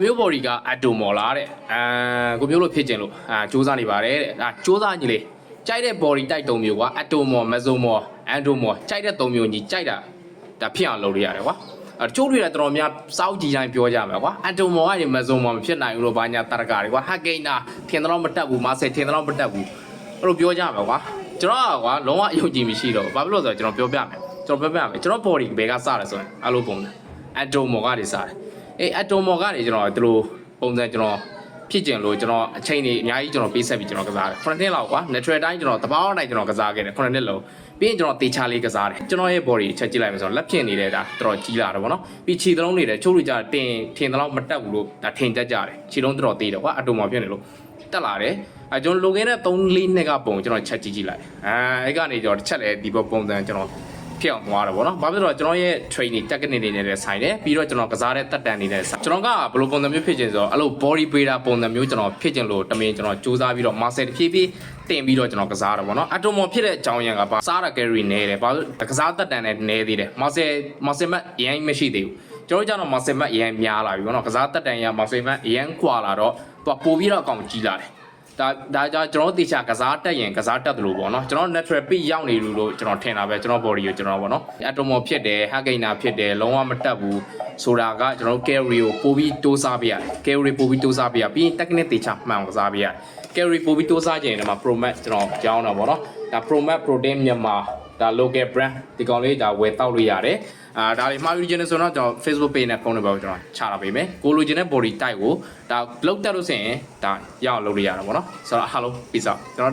မျိုးဘော်ဒီကအတိုမော်လာတဲ့အာကိုမျိုးလို့ဖြစ်ကျင်လို့အာစူးစမ်းနေပါတယ်တဲ့ဒါစူးစမ်းညီလေးကြိုက်တဲ့ body type ၃မျိုးကွာအတိုမော်မက်ဆိုမော်အန်တိုမော်ကြိုက်တဲ့၃မျိုးညီကြိုက်တာဒါဖြစ်အောင်လုပ်ရရတယ်ကွာအဲချိုးတွေကတော်တော်များစောက်ကြည့်တိုင်းပြောကြမှာကွာအတိုမော်ကနေမက်ဆိုမော်မဖြစ်နိုင်ဘူးလို့ဘာညာတရကာတွေကွာဟက်ကိနာထင်တော့မတက်ဘူးမာဆယ်ထင်တော့မတက်ဘူးအဲ့လိုပြောကြမှာကွာကျွန်တော်ကကွာလုံးဝအယုံကြည်မရှိတော့ဘူးဘာဖြစ်လို့လဲဆိုတော့ကျွန်တော်ပြောပြမယ်ကျွန်တော်ပြောပြမယ်ကျွန်တော် body ဘယ်ကစတယ်ဆိုရင်အဲ့လိုပုံစံအတိုမော်ကနေစတယ် အေးအတိုမော်ကနေကျွန်တော်ဒီလိုပုံစံကျွန်တော်ဖြစ်ကျင်လို့ကျွန်တော်အချိန်တွေအများကြီးကျွန်တော်ပေးဆက်ပြီးကျွန်တော်ကစားတယ်9နှစ်လောက်ကွာ natural တိုင်းကျွန်တော်တဘာဝတိုင်းကျွန်တော်ကစားခဲ့တယ်9နှစ်လုံးပြီးရင်ကျွန်တော်တေချာလေးကစားတယ်ကျွန်တော်ရဲ့ body ချက်ကြည့်လိုက်မယ်ဆိုတော့လက်ဖြစ်နေတဲ့ဒါတော်တော်ကြီးလာတယ်ဗောနော်ပြီးခြေသလုံးတွေလည်းချိုးလို့ကြတင်ထင်သလောက်မတက်ဘူးလို့ဒါထင်တတ်ကြတယ်ခြေလုံးတော်တော်သေးတယ်ကွာအတိုမော်ဖြစ်နေလို့တက်လာတယ်အဲကျွန်တော်လိုကင်းတဲ့3 4နှစ်ကပုံကျွန်တော်ချက်ကြည့်ကြည့်လိုက်အဲအဲ့ကနေကျွန်တော်တစ်ချက်လေဒီပုံစံကျွန်တော် ဖြစ်အောင်သွားတယ်ဗောနော်။ဘာဖြစ်လို့လဲဆိုတော့ကျွန်တော်ရဲ့ training technique တွေနဲ့လည်းဆိုင်တယ်ပြီးတော့ကျွန်တော်ကစားတဲ့တက်တန်တွေနဲ့ဆိုင်ကျွန်တော်ကဘယ်လိုပုံစံမျိုးဖြစ်ခြင်းဆိုတော့အဲ့လို body builder ပုံစံမျိုးကျွန်တော်ဖြစ်ခြင်းလို့တမင်ကျွန်တော်စူးစမ်းပြီးတော့ muscle တစ်ဖြည်းဖြည်းတင်ပြီးတော့ကျွန်တော်ကစားတယ်ဗောနော်။ atom ဖြစ်တဲ့အကြောင်းရင်းကဘာစားတာ carry နေတယ်ဘာလို့ကစားတက်တန်နဲ့နေသေးတယ် muscle muscle mass အရင်မရှိသေးဘူးကျွန်တော်တို့ကျတော့ muscle mass အရင်များလာပြီဗောနော်။ကစားတက်တန်ရ muscle mass အရင်ကွာလာတော့သူကပို့ပြီးတော့အကောင်ကြီးလာတယ် ဒါဒါကြောင့်ကျွန်တော်တို့တေချာကစားတက်ရင်ကစားတက်တယ်လို့ပေါ့နော်ကျွန်တော် natural peak ရောက်နေလို့လို့ကျွန်တော်ထင်တာပဲကျွန်တော် body ကိုကျွန်တော်ပေါ့နော် atomo ဖြစ်တယ် hagina ဖြစ်တယ်လုံးဝမတက်ဘူးဆိုတာကကျွန်တော် carry ကိုပို့ပြီးတိုးစားပေးရတယ် carry ပို့ပြီးတိုးစားပေးရပြီးရင် technique တေချာမှန်အောင်ကစားပေးရတယ် carry ပို့ပြီးတိုးစားခြင်းဒီမှာ pro max ကျွန်တော်ကြောင်းတာပေါ့နော်ဒါ pro max protein မြန်မာ ဒါ local brand ဒီကောင်လေးဒါဝယ်တောက်လို့ရတယ်အာဒါတွေမှာယူခြင်းနဲ့ဆိုတော့ကျွန်တော် Facebook page နဲ့ဖုန်းနံပါတ်ကိုကျွန်တော်ချတာပေးမယ်ကိုလိုချင်တဲ့ body type ကိုဒါလောက်တက်လို့ဆိုရင်ဒါရအောင်လုပ်လို့ရတာပေါ့နော်ဆိုတော့အားလုံး peace out ကျွန်တော်